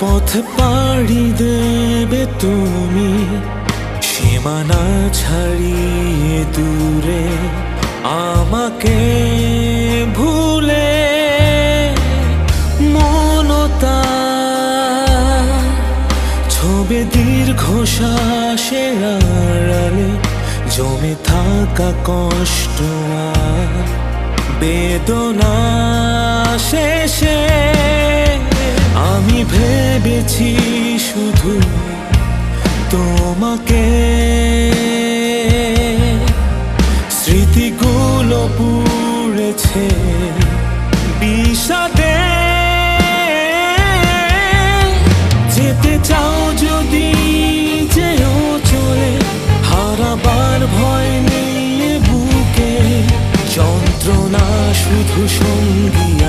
পাড়ি দেবে তুমি, সীমানা ছাড়িয়ে দূরে আমাকে ভুলে মনতা ছবে দীর্ঘ শ্বাসের আড়ালে জমে থাকা কষ্ট বেদনা শেষে আমি ভেবেছি শুধু তোমাকে। স্মৃতিগুলো পুড়েছে বিষাদে। যেতে চাও যদি যেও চলে, হারাবার ভয় নেই বুকে। যন্ত্রণা শুধু সঙ্গী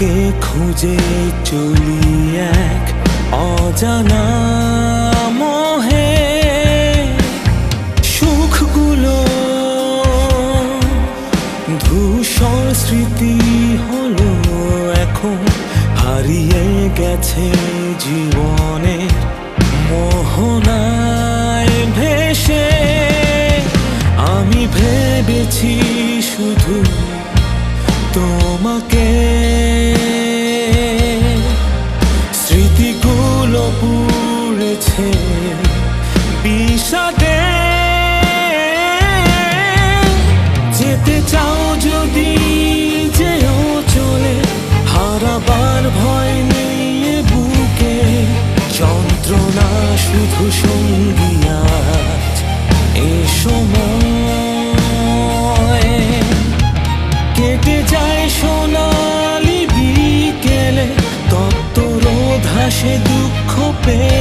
তোমাকে খুঁজে চলি এক অজানা মোহে। সুখগুলো ধূসর স্মৃতি হলো এখন, হারিয়ে গেছে জীবনে মোহনায় ভেসে। আমি ভেবেছি শুধু তোমাকে শুধু সঙ্গী এ সময় কেটে যায় সোনালি বিকেলে তত্তর ঘাসে দুঃখ পেলে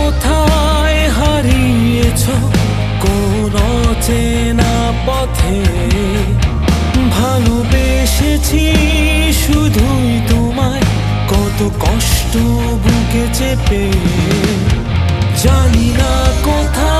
কোথায় হারিয়েছ? কোন চেনা পথে? ভালোবেসেছি শুধুই তোমায়। কত কষ্ট বুকে চেপে। জানি না কোথায়